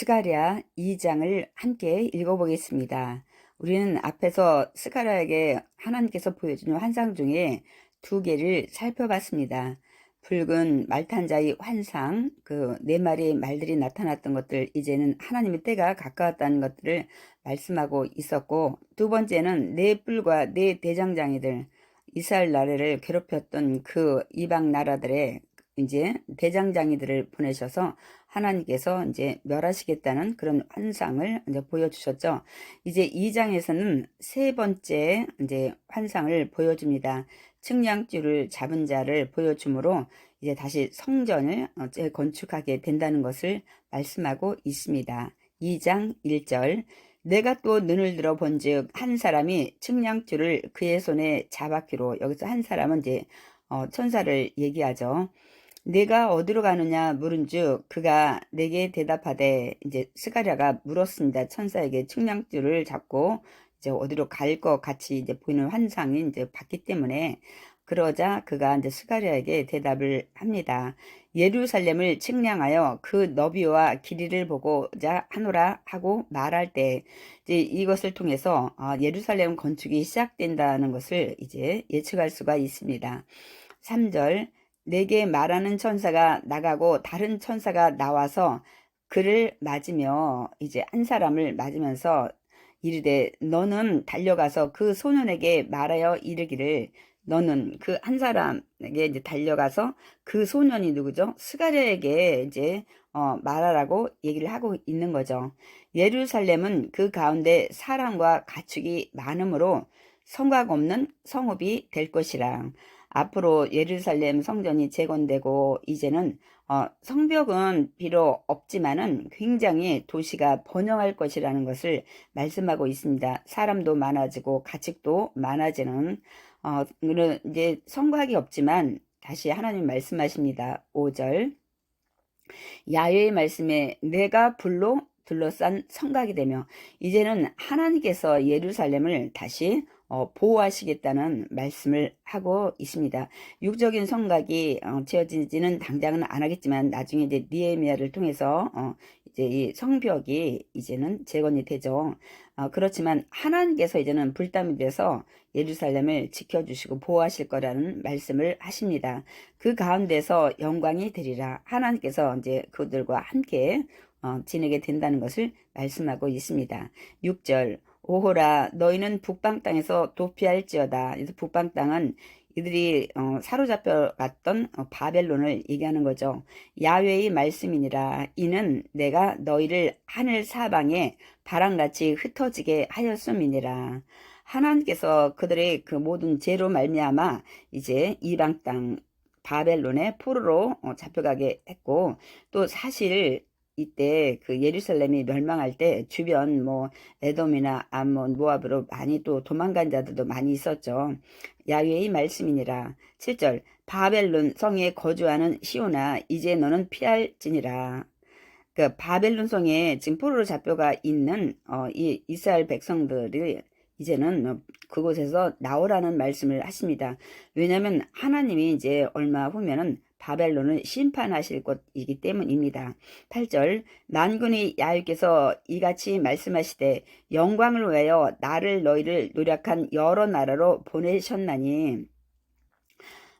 스가랴 2장을 함께 읽어보겠습니다. 우리는 앞에서 스가랴에게 하나님께서 보여준 환상 중에 두 개를 살펴봤습니다. 붉은 말탄자의 환상, 그 네 마리의 말들이 나타났던 것들, 이제는 하나님의 때가 가까웠다는 것들을 말씀하고 있었고, 두 번째는 네 뿔과 네 대장장이들, 이스라엘 나라를 괴롭혔던 그 이방 나라들의 이제 대장장이들을 보내셔서 하나님께서 이제 멸하시겠다는 그런 환상을 이제 보여주셨죠. 이제 2장에서는 세 번째 이제 환상을 보여줍니다. 측량줄을 잡은 자를 보여주므로 이제 다시 성전을 건축하게 된다는 것을 말씀하고 있습니다. 2장 1절 내가 또 눈을 들어 본즉 한 사람이 측량줄을 그의 손에 잡았기로 여기서 한 사람은 이제 어, 천사를 얘기하죠. 내가 어디로 가느냐 물은즉 그가 내게 대답하되 이제 스가랴가 물었습니다. 천사에게 측량줄을 잡고 이제 어디로 갈 것 같이 이제 보이는 환상이 이제 봤기 때문에 그러자 그가 이제 스가랴에게 대답을 합니다. 예루살렘을 측량하여 그 너비와 길이를 보고자 하노라 하고 말할 때 이제 이것을 통해서 아, 예루살렘 건축이 시작된다는 것을 이제 예측할 수가 있습니다. 3절 내게 말하는 천사가 나가고 다른 천사가 나와서 그를 맞으며 이제 한 사람을 맞으면서 이르되 너는 달려가서 그 소년에게 말하여 이르기를 너는 그 한 사람에게 이제 달려가서 그 소년이 누구죠? 스가랴에게 이제 어, 말하라고 얘기를 하고 있는 거죠. 예루살렘은 그 가운데 사람과 가축이 많으므로 성곽 없는 성읍이 될 것이라. 앞으로 예루살렘 성전이 재건되고 이제는 어, 성벽은 비록 없지만은 굉장히 도시가 번영할 것이라는 것을 말씀하고 있습니다. 사람도 많아지고 가축도 많아지는 어, 이제 성곽이 없지만 다시 하나님 말씀하십니다. 5절 야외의 말씀에 내가 불로 둘러싼 성곽이 되며 이제는 하나님께서 예루살렘을 다시 어, 보호하시겠다는 말씀을 하고 있습니다. 육적인 성각이 어, 지어지지는 당장은 안 하겠지만 나중에 이제 니에미아를 통해서 어, 이제 이 성벽이 이제는 재건이 되죠. 어, 그렇지만 하나님께서 이제는 불담이 돼서 예루살렘을 지켜주시고 보호하실 거라는 말씀을 하십니다. 그 가운데서 영광이 되리라. 하나님께서 이제 그들과 함께 어, 지내게 된다는 것을 말씀하고 있습니다. 6절 오호라 너희는 북방 땅에서 도피할지어다. 그래서 북방 땅은 이들이 어, 사로잡혀 갔던 어, 바벨론을 얘기하는 거죠. 야외의 말씀이니라 이는 내가 너희를 하늘 사방에 바람같이 흩어지게 하였음이니라. 하나님께서 그들의 그 모든 죄로 말미암아 이제 이방 땅 바벨론의 포로로 어, 잡혀가게 했고 또 사실 이때 그 예루살렘이 멸망할 때 주변 뭐 에돔이나 암몬, 모압으로 많이 또 도망간 자들도 많이 있었죠. 야외의 말씀이니라. 7절 바벨론 성에 거주하는 시오나 이제 너는 피할지니라. 그 바벨론 성에 지금 포로로 잡혀가 있는 어, 이 이스라엘 백성들이 이제는 그곳에서 나오라는 말씀을 하십니다. 왜냐하면 하나님이 이제 얼마 후면은 바벨론을 심판하실 것이기 때문입니다. 8절 만군의 야훼께서 이같이 말씀하시되 영광을 위하여 나를 너희를 노력한 여러 나라로 보내셨나니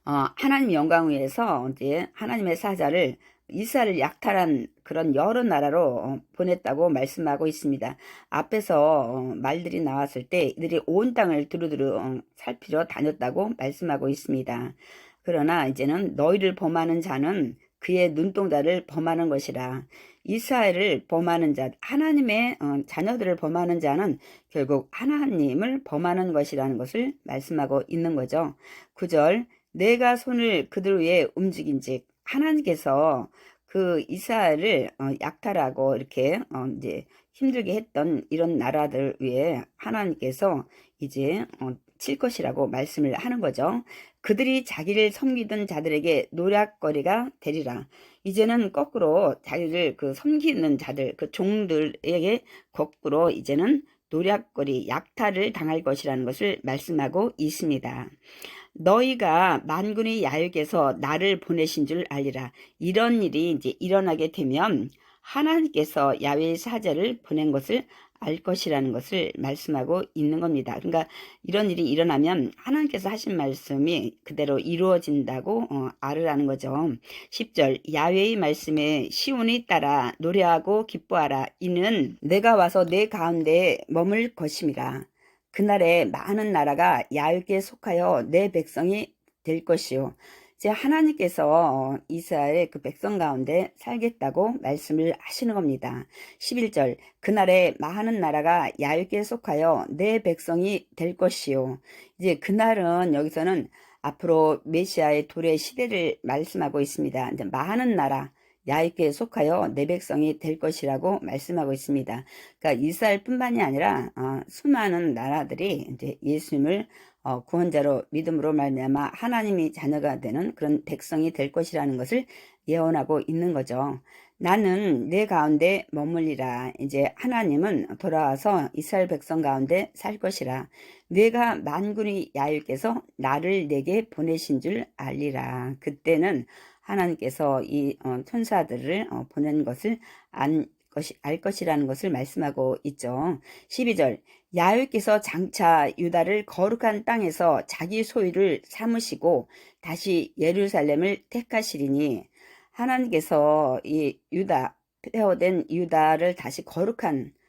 어, 하나님 영광 위해서 이제 하나님의 사자를 이스라엘을 약탈한 그런 여러 나라로 어, 보냈다고 말씀하고 있습니다. 앞에서 어, 말들이 나왔을 때 이들이 온 땅을 두루두루 어, 살피러 다녔다고 말씀하고 있습니다. 그러나 이제는 너희를 범하는 자는 그의 눈동자를 범하는 것이라. 이스라엘을 범하는 자, 하나님의 어, 자녀들을 범하는 자는 결국 하나님을 범하는 것이라는 것을 말씀하고 있는 거죠. 9절 내가 손을 그들 위에 움직인 즉 하나님께서 그 이스라엘을 어, 약탈하고 이렇게 어, 이제 힘들게 했던 이런 나라들 위에 하나님께서 이제 칠 것이라고 말씀을 하는 거죠. 그들이 자기를 섬기던 자들에게 노략거리가 되리라. 이제는 거꾸로 자기를 그 섬기는 자들, 그 종들에게 거꾸로 이제는 노략거리, 약탈을 당할 것이라는 것을 말씀하고 있습니다. 너희가 만군의 야육에서 나를 보내신 줄 알리라. 이런 일이 이제 일어나게 되면 하나님께서 야외의 사자를 보낸 것을 알 것이라는 것을 말씀하고 있는 겁니다. 그러니까 이런 일이 일어나면 하나님께서 하신 말씀이 그대로 이루어진다고 어, 알으라는 거죠. 10절 야외의 말씀에 시온이 따라 노래하고 기뻐하라 이는 내가 와서 내 가운데 머물 것임이라. 그날에 많은 나라가 야외께 속하여 내 백성이 될 것이요. 이제 하나님께서 어, 이스라엘 그 백성 가운데 살겠다고 말씀을 하시는 겁니다. 11절 그날에 많은 나라가 야외께 속하여 내 백성이 될 것이요. 이제 그날은 여기서는 앞으로 메시아의 도래 시대를 말씀하고 있습니다. 이제 많은 나라 야외께 속하여 내 백성이 될 것이라고 말씀하고 있습니다. 그러니까 이스라엘뿐만이 아니라 어, 수많은 나라들이 이제 예수님을 어, 구원자로 믿음으로 말미암아 하나님이 자녀가 되는 그런 백성이 될 것이라는 것을 예언하고 있는 거죠. 나는 내 가운데 머물리라. 이제 하나님은 돌아와서 이스라엘 백성 가운데 살 것이라. 내가 만군의 야유께서 나를 내게 보내신 줄 알리라. 그때는 하나님께서 이 어, 천사들을 어, 보낸 것을 안 것이 알 것이라는 것을 말씀하고 있죠. 12절 야훼께서 장차 유다를 거룩한 땅에서 자기 소유를 삼으시고 다시 예루살렘을 택하시리니 하나님께서 이 유다 폐허된 유다를 다시 거룩한 어,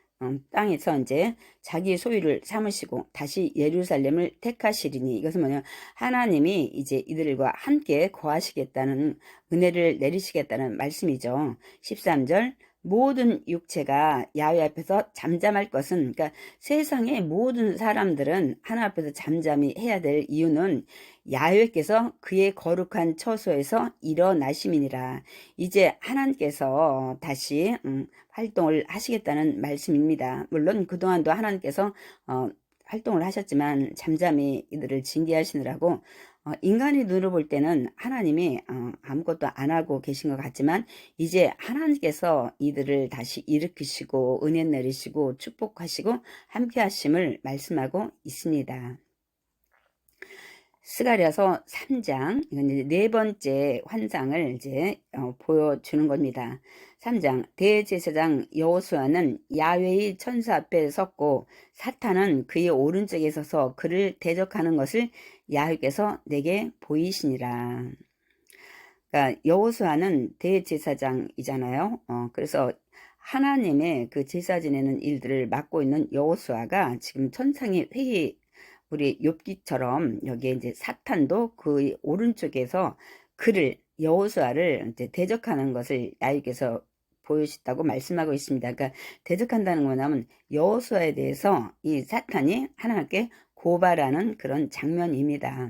땅에서 이제 자기 소유를 삼으시고 다시 예루살렘을 택하시리니 이것은 뭐냐 하나님이 이제 이들과 함께 거하시겠다는 은혜를 내리시겠다는 말씀이죠. 13절 모든 육체가 야외 앞에서 잠잠할 것은 그러니까 세상의 모든 사람들은 하나 앞에서 잠잠히 해야 될 이유는 야외께서 그의 거룩한 처소에서 일어나심이니라. 이제 하나님께서 다시 음, 활동을 하시겠다는 말씀입니다. 물론 그동안도 하나님께서 어, 활동을 하셨지만 잠잠히 이들을 징계하시느라고 어, 인간의 눈으로 볼 때는 하나님이 어, 아무것도 안 하고 계신 것 같지만 이제 하나님께서 이들을 다시 일으키시고 은혜 내리시고 축복하시고 함께 하심을 말씀하고 있습니다. 스가랴서 3장 이건 이제 네 번째 환상을 이제 어, 보여주는 겁니다. 3장 대제사장 여호수아는 야훼의 천사 앞에 섰고 사탄은 그의 오른쪽에 서서 그를 대적하는 것을 야훼께서 내게 보이시니라. 그러니까 여호수아는 대제사장이잖아요. 어, 그래서 하나님의 그 제사 지내는 일들을 맡고 있는 여호수아가 지금 천상의 회의 우리 욥기처럼 여기에 이제 사탄도 그 오른쪽에서 그를 여호수아를 이제 대적하는 것을 야훼께서 보여주셨다고 말씀하고 있습니다. 그러니까 대적한다는 거냐면 여호수아에 대해서 이 사탄이 하나님께 고발하는 그런 장면입니다.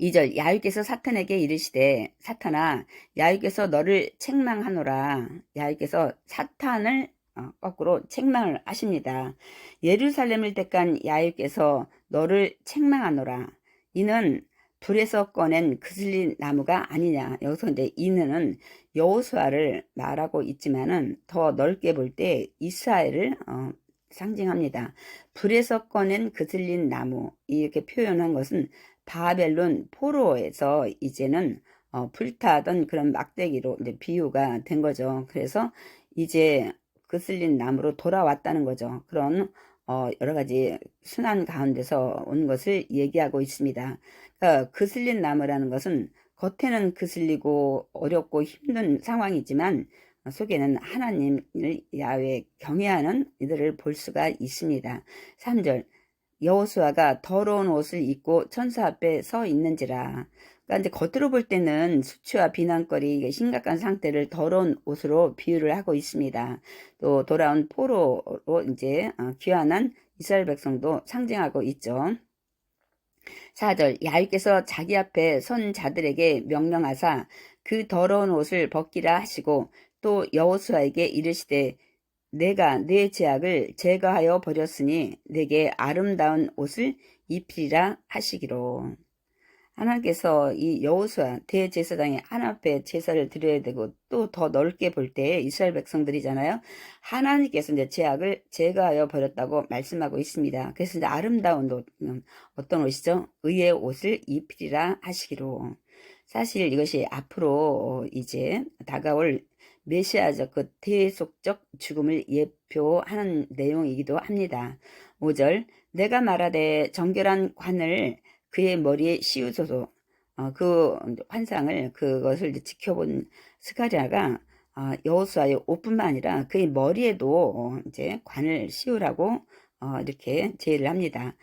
2절 야훼께서 사탄에게 이르시되 사탄아 야훼께서 너를 책망하노라 야훼께서 사탄을 어, 거꾸로 책망을 하십니다. 예루살렘을 택한 야훼께서 너를 책망하노라 이는 불에서 꺼낸 그슬린 나무가 아니냐. 여기서 이제 이는 여호수아를 말하고 있지만은 더 넓게 볼 때 이스라엘을 어, 상징합니다. 불에서 꺼낸 그슬린 나무 이렇게 표현한 것은 바벨론 포로에서 이제는 어, 불타던 그런 막대기로 이제 비유가 된 거죠. 그래서 이제 그슬린 나무로 돌아왔다는 거죠. 그런 어, 여러 가지 순환 가운데서 온 것을 얘기하고 있습니다. 그러니까 그슬린 나무라는 것은 겉에는 그슬리고 어렵고 힘든 상황이지만 속에는 하나님을 야외 경외하는 이들을 볼 수가 있습니다. 3절 여호수아가 더러운 옷을 입고 천사 앞에 서 있는지라. 그러니까 이제 겉으로 볼 때는 수치와 비난거리 심각한 상태를 더러운 옷으로 비유를 하고 있습니다. 또 돌아온 포로로 이제 어, 귀환한 이스라엘 백성도 상징하고 있죠. 4절 야훼께서 자기 앞에 선 자들에게 명령하사 그 더러운 옷을 벗기라 하시고 또 여호수아에게 이르시되 내가 내 죄악을 제거하여 버렸으니 내게 아름다운 옷을 입히리라 하시기로 하나님께서 이 여호수아 대제사장이 하나님 앞에 제사를 드려야 되고 또 더 넓게 볼 때 이스라엘 백성들이잖아요. 하나님께서 이제 죄악을 제거하여 버렸다고 말씀하고 있습니다. 그래서 이제 아름다운 옷, 음, 어떤 옷이죠? 의의 옷을 입히리라 하시기로. 사실 이것이 앞으로 이제 다가올 메시아적 그 대속적 죽음을 예표하는 내용이기도 합니다. 5절 내가 말하되 정결한 관을 그의 머리에 씌우소서 어, 그 환상을 그것을 지켜본 스가랴가 어, 여호수아의 옷뿐만 아니라 그의 머리에도 어, 이제 관을 씌우라고 어, 이렇게 제의를 합니다.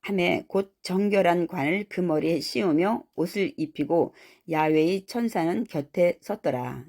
함에 곧 정결한 관을 그 머리에 씌우며 옷을 입히고 야외의 천사는 곁에 섰더라.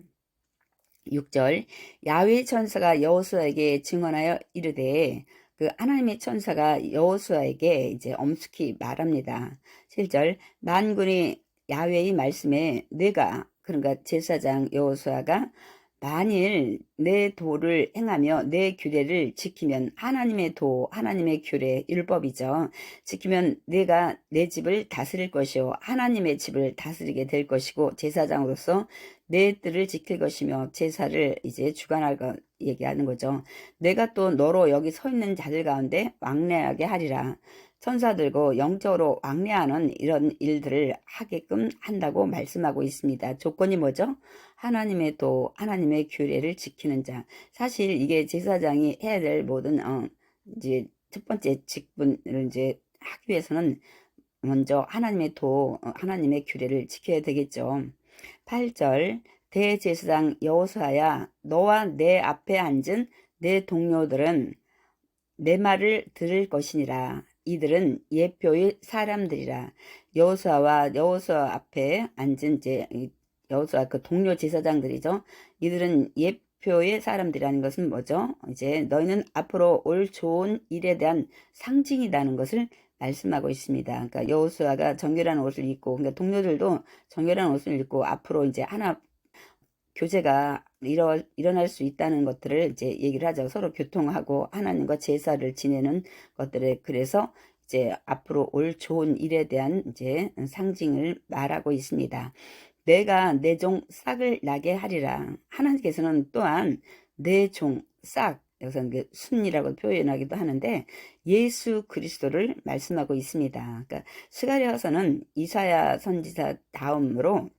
6절 야외의 천사가 여호수아에게 증언하여 이르되 그 하나님의 천사가 여호수아에게 이제 엄숙히 말합니다. 7절 만군이 야외의 말씀에 내가 그러니까 제사장 여호수아가 만일 내 도를 행하며 내 규례를 지키면 하나님의 도, 하나님의 규례, 율법이죠. 지키면 내가 내 집을 다스릴 것이요. 하나님의 집을 다스리게 될 것이고 제사장으로서 내 뜰을 지킬 것이며 제사를 이제 주관할 것 얘기하는 거죠. 내가 또 너로 여기 서 있는 자들 가운데 왕래하게 하리라. 천사들고 영적으로 왕래하는 이런 일들을 하게끔 한다고 말씀하고 있습니다. 조건이 뭐죠? 하나님의 도, 하나님의 규례를 지키는 자. 사실 이게 제사장이 해야 될 모든 어, 이제 첫 번째 직분을 이제 하기 위해서는 먼저 하나님의 도, 어, 하나님의 규례를 지켜야 되겠죠. 8절 대제사장 여호수아야 너와 내 앞에 앉은 내 동료들은 내 말을 들을 것이니라. 이들은 예표의 사람들이라. 여호수아와 여호수아 앞에 앉은 이제 여호수아 그 동료 제사장들이죠. 이들은 예표의 사람들이라는 것은 뭐죠? 이제 너희는 앞으로 올 좋은 일에 대한 상징이라는 것을 말씀하고 있습니다. 그러니까 여호수아가 정결한 옷을 입고 그러니까 동료들도 정결한 옷을 입고 앞으로 이제 하나 교제가 일어, 일어날 수 있다는 것들을 이제 얘기를 하죠. 서로 교통하고 하나님과 제사를 지내는 것들에 그래서 이제 앞으로 올 좋은 일에 대한 이제 상징을 말하고 있습니다. 내가 내 종 싹을 나게 하리라. 하나님께서는 또한 내 종 싹, 여기서 그 순이라고 표현하기도 하는데 예수 그리스도를 말씀하고 있습니다. 그러니까 스가랴서는 이사야 선지자 다음으로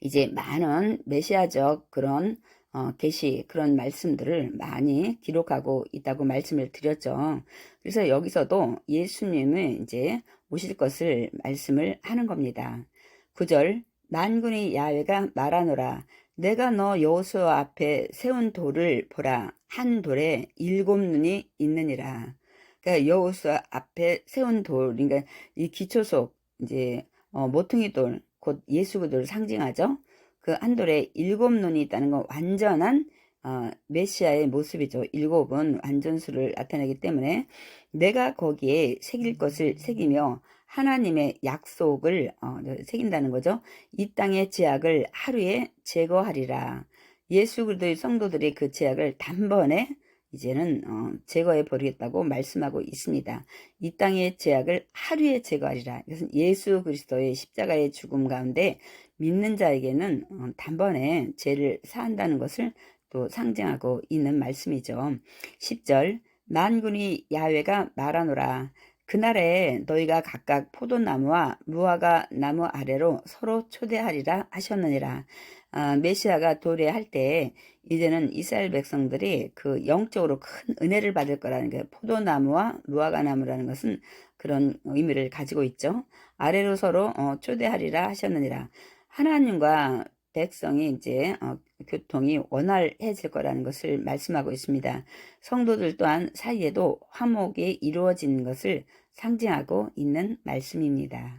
이제 많은 메시아적 그런 어, 계시 그런 말씀들을 많이 기록하고 있다고 말씀을 드렸죠. 그래서 여기서도 예수님은 이제 오실 것을 말씀을 하는 겁니다. 9절 만군의 야외가 말하노라 내가 너 여호수아 앞에 세운 돌을 보라 한 돌에 일곱 눈이 있느니라. 그러니까 여호수아 앞에 세운 돌, 그러니까 이 기초속 이제 어, 모퉁이 돌, 곧 예수 그도를 상징하죠. 그 한 돌에 일곱 눈이 있다는 건 완전한 어, 메시아의 모습이죠. 일곱은 완전수를 나타내기 때문에 내가 거기에 새길 것을 새기며 하나님의 약속을 어, 새긴다는 거죠. 이 땅의 제약을 하루에 제거하리라. 예수 그리스도의 성도들이 그 제약을 단번에 이제는 어, 제거해 버리겠다고 말씀하고 있습니다. 이 땅의 제약을 하루에 제거하리라. 이것은 예수 그리스도의 십자가의 죽음 가운데 믿는 자에게는 어, 단번에 죄를 사한다는 것을 또 상징하고 있는 말씀이죠. 10절 만군이 야외가 말하노라. 그날에 너희가 각각 포도나무와 무화과 나무 아래로 서로 초대하리라 하셨느니라. 아, 메시아가 도래할 때 이제는 이스라엘 백성들이 그 영적으로 큰 은혜를 받을 거라는 게 포도나무와 무화과 나무라는 것은 그런 의미를 가지고 있죠. 아래로 서로 어, 초대하리라 하셨느니라. 하나님과 백성이 이제 어, 교통이 원활해질 거라는 것을 말씀하고 있습니다. 성도들 또한 사이에도 화목이 이루어진 것을 상징하고 있는 말씀입니다.